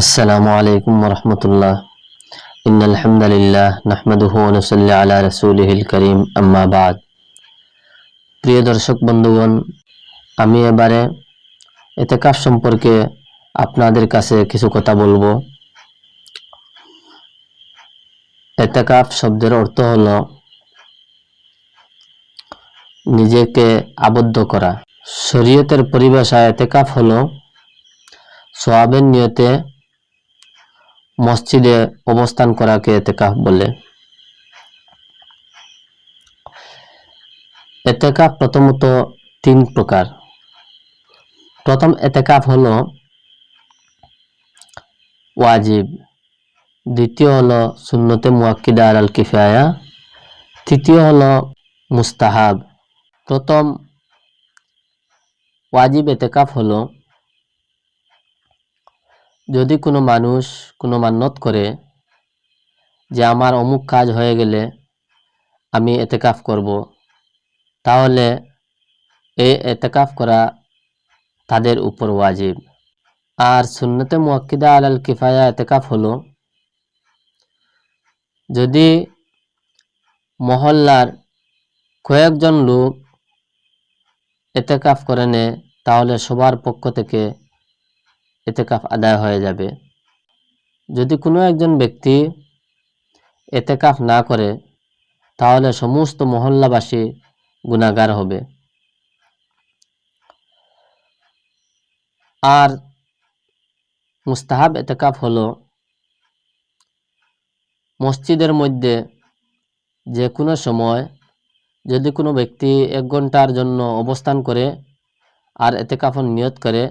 আসসালামু আলাইকুম রহমতুল্লাহ ইন আলহামদুলিল্লাহ নাহমাদুহু নসল্লি আলা রসুলহিল করিম আম্মাবাদ প্রিয় দর্শক বন্ধুগণ, আমি এবারে এতেকাফ সম্পর্কে আপনাদের কাছে কিছু কথা বলব। এতেকাফ শব্দের অর্থ হল নিজেকে আবদ্ধ করা। শরীয়তের পরিভাষায় এতেকাফ হল সোয়াবের নিয়তে মসজিদে অবস্থান করাকে এতেকাফ বলে। এতেকাফ প্রথমত তিন প্রকার। প্রথম এতেকাফ হলো ওয়াজিব। দ্বিতীয় হলো সুন্নতে মুয়াক্কিদা আল কিফায়া। তৃতীয় হলো মুস্তাহাব। প্রথম ওয়াজিব এতেকাফ হলো যদি কোনো মানুষ কোনো মান্যত করে যে আমার অমুক কাজ হয়ে গেলে আমি এতেকাফ করব, তাহলে এই এতেকাফ করা তাদের উপর ওয়াজিব। আর সুন্নতে মুয়াক্কিদা আলাল কিফায়া এতেকাফ হলো, যদি মহল্লার কয়েকজন লোক এতেকাফ করে নেয়, তাহলে সবার পক্ষ থেকে এতেকাফ আদায় হয়ে যাবে। যদি কোনো একজন ব্যক্তি এতেকাফ না করে, তাহলে সমস্ত মহল্লাবাসী গুণাগার হবে। আর মুস্তাহাব এতেকাফ হলো মসজিদের মধ্যে যে কোনো সময় যদি কোনো ব্যক্তি এক ঘণ্টার জন্য অবস্থান করে আর এতেকাফন নিয়ত করে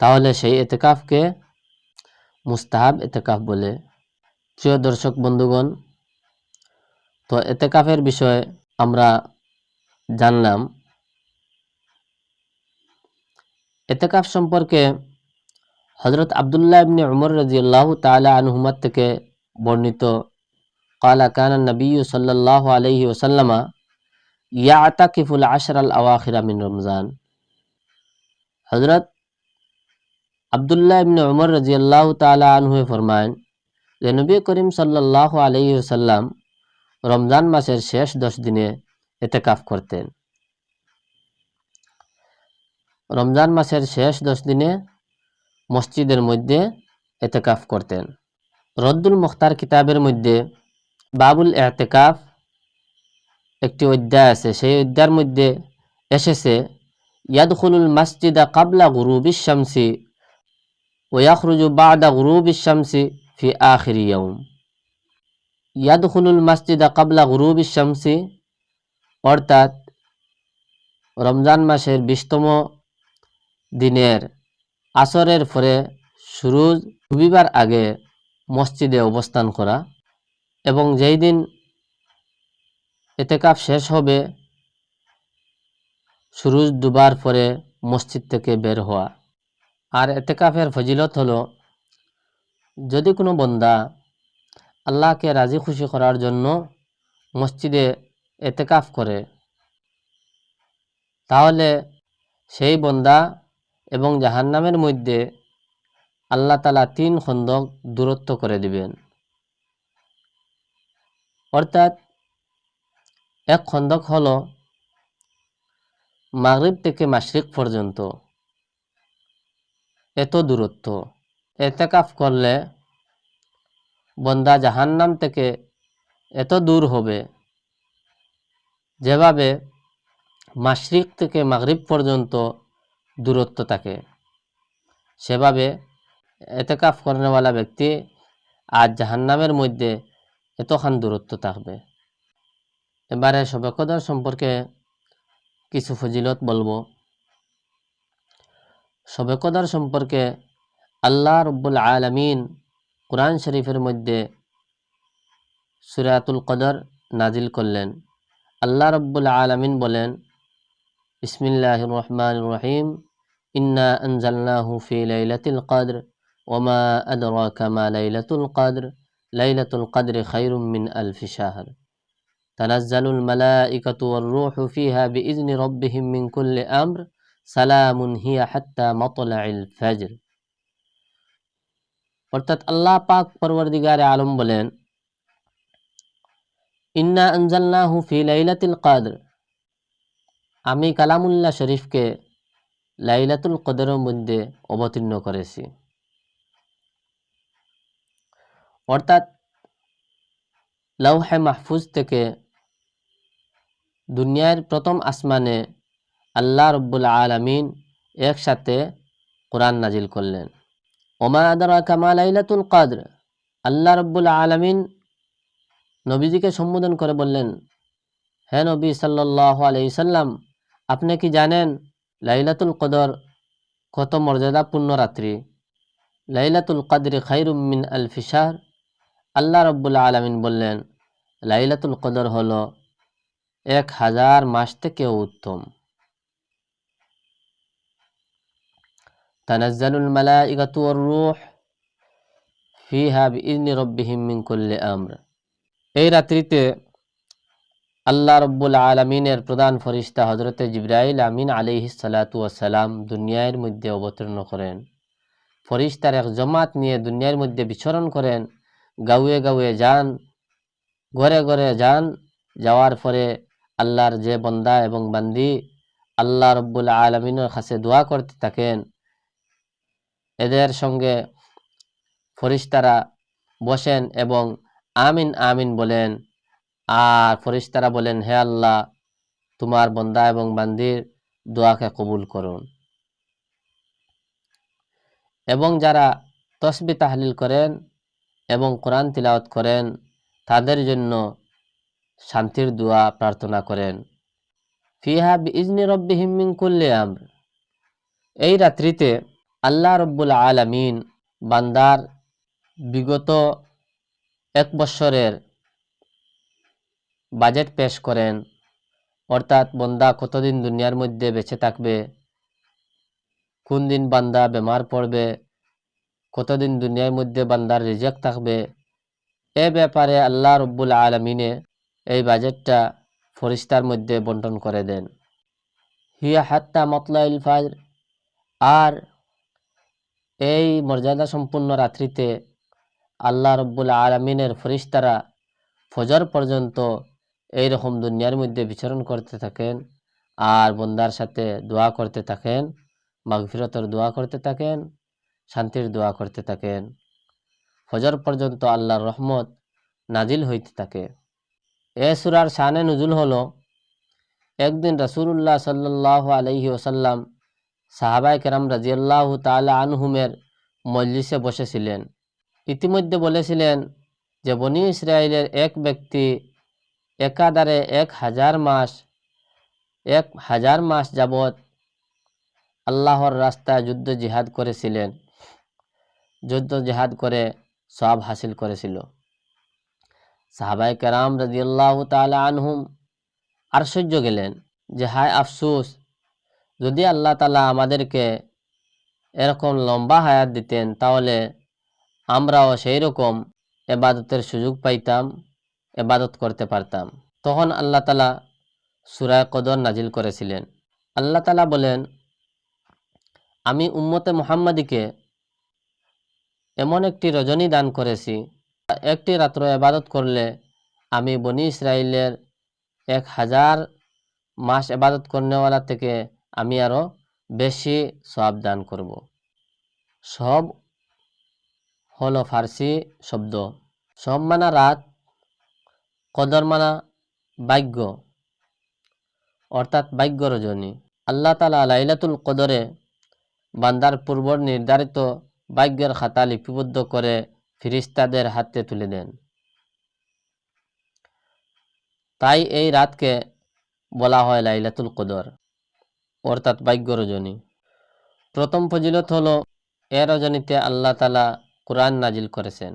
তাহলে সেই এতেকাফকে মুস্তাহাব এতেকাফ বলে। প্রিয় দর্শক বন্ধুগণ, তো এতেকাফের বিষয়ে আমরা জানলাম, এতেকাফ সম্পর্কে হজরত আবদুল্লাহ ইবনি উমর রাজিউল্লাহ তালা আনহুমাদ থেকে বর্ণিত, কালা কানা নবী সাল্লাহ আলহি ওসাল্লামা ইয়া আতাকিফুল আশর আল আওয়াখিরা মিন রমজান। হজরত আবদুল্লাহ ইবনে উমর রাজিয়াল্লাহু তাআলা আনহু ফরমান যে নবী করিম সাল্লাল্লাহু আলাইহি ওয়াসাল্লাম রমজান মাসের শেষ দশ দিনে এতেকাফ করতেন। রমজান মাসের শেষ দশ দিনে মসজিদের মধ্যে এতেকাফ করতেন। রদ্দুল মুখতার কিতাবের মধ্যে বাবুল এতেকাফ একটি অধ্যায় আছে, সেই অধ্যায়ের মধ্যে এসেছে, ইয়াদখুলুল মাসজিদা কাবলা গুরু শামসি ويخرج بعد غروب الشمس في آخر يوم يدخل المسجد قبل غروب الشمس অর্থাৎ রমজান মাসের বিশতম দিনের আসরের পরে শুরু রবিবার আগে মসজিদে অবস্থান করা এবং যেই দিন এতেকাফ শেষ হবে সুরুজ দুবার পরে মসজিদ থেকে বের হওয়া আর এতেকাফের ফজিলত হলো, যদি কোনো বন্দা আল্লাহকে রাজি খুশি করার জন্য মসজিদে এতেকাফ করে, তাহলে সেই বন্দা এবং জাহান্নামের মধ্যে আল্লাহ তালা তিন খন্দক দূরত্ব করে দিবেন। অর্থাৎ এক খন্দক হল মাগরিব থেকে মাশরিক পর্যন্ত। এত দূরত্ব। এতেকাফ করলে বন্দা জাহান্নাম থেকে এত দূর হবে যেভাবে মাশরিক থেকে মাগরিব পর্যন্ত দূরত্ব থাকে। সেভাবে এতেকাফ করেনেওয়ালা ব্যক্তি আজ জাহান্নামের মধ্যে এতখান দূরত্ব থাকবে। এবারে সবেকদর সম্পর্কে কিছু ফজিলত বলব। শবে কদর সম্পর্কে আল্লাহ রব্বুল আলমিন কোরআন শরীফের মধ্যে সুরাতুল কদর নাজিল করলেন আল্লাহ রব্বুল আলমিন বলেন ইসমিল্লাহ রহমান রহিম ইন্না আনজালনাহু ফি লাইলাতুল কদর ওমা আদরাকা মা লাইলাতুল কদর লাইলাতুল কদর খায়রুম মিন আলফি শাহর تنزل الملائكة والروح فيها بإذن ربهم من كل أمر অর্থাৎ আল্লাহ পাক আলম বলেন কদর। আমি কালামুল্লাহ শরীফকে লাইলাতুল কদরের মধ্যে অবতীর্ণ করেছি। অর্থাৎ লৌহে মাহফুজ থেকে দুনিয়ার প্রথম আসমানে আল্লাহ রব্বুল আলমিন একসাথে কোরআন নাজিল করলেন। ওমা আদরা কামা লাইলাতুল কদর। আল্লাহ রব্বুল আলমিন নবীজিকে সম্বোধন করে বললেন, হে নবী সাল্লাহ আলাইসাল্লাম আপনি কি জানেন লাইলাতুল কদর কত মর্যাদাপূর্ণ রাত্রি? লাইলাতুল কদরে খাইরুম মিন আল ফিসার আল্লাহ রব্বুল আলমিন বললেন, লাইলাতুল কদর হল এক হাজার মাস থেকেও উত্তম। তানাজ্জালুল মালাইকাতু ওয়ার রূহ ফিহা বিইذনি রব্বিহিম মিন কুল্লি আমর এই রাত্রিতে আল্লাহ রব্বুল আলমিনের প্রধান ফরিস্তা হজরতে জিব্রাইল আমিন আলিহি সালাতু সালাম দুনিয়ার মধ্যে অবতীর্ণ করেন। ফরিস্তার এক জমাত নিয়ে দুনিয়ার মধ্যে বিচরণ করেন। গাউয়ে গাউয়ে যান, ঘরে ঘরে যান, যাওয়ার পরে আল্লাহর যে বন্দা এবং বান্দি আল্লাহ রব্বুল আলমিনের কাছে দোয়া করতে থাকেন। এদের সঙ্গে ফরিস্তারা বসেন এবং আমিন আমিন বলেন, আর ফরিস্তারা বলেন, হে আল্লাহ, তোমার বন্দা এবং বান্দির দোয়াকে কবুল করুন। এবং যারা তসবি তাহলিল করেন এবং কোরআন তিলাওয়াত করেন, তাদের জন্য শান্তির দোয়া প্রার্থনা করেন। ফিহা ইজনি রব্বি হিমিং কুল্লে আমর। এই রাত্রিতে আল্লাহ রব্বুল আলমিন বান্দার বিগত এক বৎসরের বাজেট পেশ করেন। অর্থাৎ বন্দা কতদিন দুনিয়ার মধ্যে বেঁচে থাকবে? কোন দিন বান্দা বেমার পড়বে? কতদিন দুনিয়ার মধ্যে বান্দার রিজেক্ট থাকবে? এ ব্যাপারে আল্লাহ রব্বুল আলমিনে এই বাজেটটা ফরিস্তার মধ্যে বন্টন করে দেন। হিয়া হাত্তা মতলা ফাজর। আর এই মর্যাদা সম্পূর্ণ রাত্রিতে আল্লাহ রব্বুল আলমিনের ফরিস্তারা ফজর পর্যন্ত এই রকম দুনিয়ার মধ্যে বিচরণ করতে থাকেন আর বন্দার সাথে দোয়া করতে থাকেন, মাগফিরতর দোয়া করতে থাকেন, শান্তির দোয়া করতে থাকেন। ফজর পর্যন্ত আল্লাহর রহমত নাজিল হইতে থাকে। এ সুরার শানে নজুল হলো, একদিন রসুল্লাহ সাল্লাহ আলহি ওসাল্লাম সাহাবাই কেরাম রাজিয়াল্লাহ তালা আনহুমের মজলিসে বসেছিলেন। ইতিমধ্যে বলেছিলেন যে, বনি ইসরায়েলের এক ব্যক্তি একাধারে এক হাজার মাস, এক হাজার মাস যাবৎ আল্লাহর রাস্তায় যুদ্ধ জিহাদ করেছিলেন। যুদ্ধ জিহাদ করে সব হাসিল করেছিল। সাহাবাই কেরাম রাজিয়াল্লাহ তালা আনহুম আশ্চর্য গেলেন যে, হায় আফসুস যদি আল্লাহ তালা আমাদেরকে এরকম লম্বা হায়াত দিতেন, তাহলে আমরাও সেই রকম এবাদতের সুযোগ পাইতাম, এবাদত করতে পারতাম। তখন আল্লাহ তালা সুরায় কদর নাজিল করেছিলেন। আল্লাহ তালা বলেন, আমি উম্মতে মোহাম্মদীকে এমন একটি রজনী দান করেছি, একটি রাত্র এবাদত করলে আমি বনি ইসরায়েলের এক হাজার মাস এবাদত করনেওয়ালা থেকে আমি আরও বেশি সব দান করব। সব হলো ফার্সি শব্দ। সব মানা রাত, কদর মানা ভাগ্য, অর্থাৎ ভাগ্য রজনী। আল্লাহ তালা লাইলাতুল কদরে বান্দার পূর্ব নির্ধারিত ভাগ্যের খাতা লিপিবদ্ধ করে ফিরিস্তাদের হাতে তুলে দেন। তাই এই রাতকে বলা হয় লাইলাতুল কদর। অর্থাৎ ভাগ্য রজনী প্রথম ফজিলত হলো, এ রজনীতে আল্লাহ তালা কোরআন নাজিল করেছেন।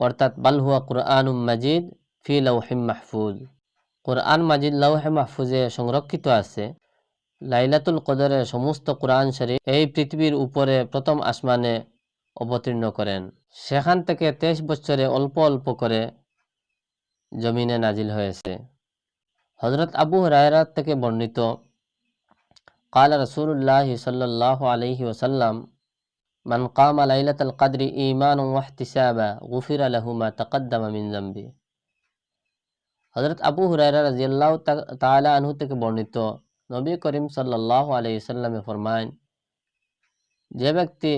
অর্থাৎ বালহুয়া কোরআন মাজিদ ফি লৌহিম মাহফুজ। কোরআন মাজিদ লৌহে মাহফুজে সংরক্ষিত আছে, লাইলাতুল কদরে সমস্ত কোরআন শরীফ এই পৃথিবীর উপরে প্রথম আসমানে অবতীর্ণ করেন। সেখান থেকে তেইশ বছরে অল্প অল্প করে জমিনে নাজিল হয়েছে। হজরত আবু রায়রাত থেকে বর্ণিত কাল রসুল্লাহ সাল্লাহ আলহি ওসাল্লাম মান কামা লাইলাতাল কদরি ঈমানান ওয়া ইহতিসাবা গুফিরা লাহু মা তাকদ্দামা মিন যামবি হযরত আবু হুরায়রা রাদিয়াল্লাহু তাআলা আনহু থেকে বর্ণিত নবী করিম সাল্লাল্লাহু আলাইহি সাল্লামে ফরমান যে ব্যক্তি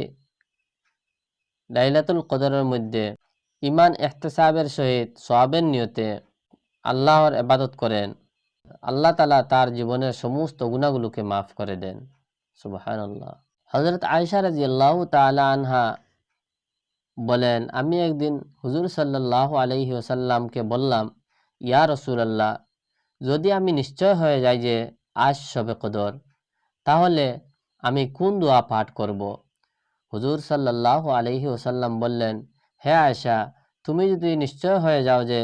লাইলাতুল কদরের মধ্যে ইমান এহতেসাবের সহিত সোয়াবের নিয়তে আল্লাহর এবাদত করেন আল্লাহ তালা তার জীবনের সমস্ত গুণাগুলোকে মাফ করে দেন। সুবাহান আল্লাহ হজরত আয়সা রাজি আল্লাহ তালা আনহা বলেন, আমি একদিন হুজুর সাল্লাহ আলহি ওসাল্লামকে বললাম, ইয়া রসুলাল্লাহ, যদি আমি নিশ্চয় হয়ে যাই যে আজ সবে কদর, তাহলে আমি কোন দোয়া পাঠ করব? হুজুর সাল্লাহ আলহি ওসাল্লাম বললেন, হে আয়সা তুমি যদি নিশ্চয় হয়ে যাও যে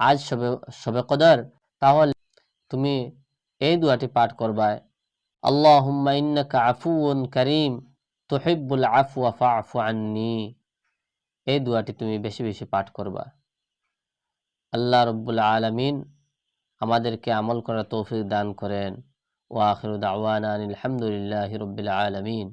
আজ সবে সবে কদর, তাহলে তুমি এই দুয়াটি পাঠ করবায়। আল্লাহুম্মা ইন্নাকা আফুউন করিম আফু আফা আফু আন্নি। এই দুয়াটি তুমি বেশি বেশি পাঠ করবা। আল্লাহ রব্বুল আলমিন আমাদেরকে আমল করার তৌফিক দান করেন। ওয়াখির দাওয়ানা আলহামদুলিল্লাহি আলমিন আলামিন।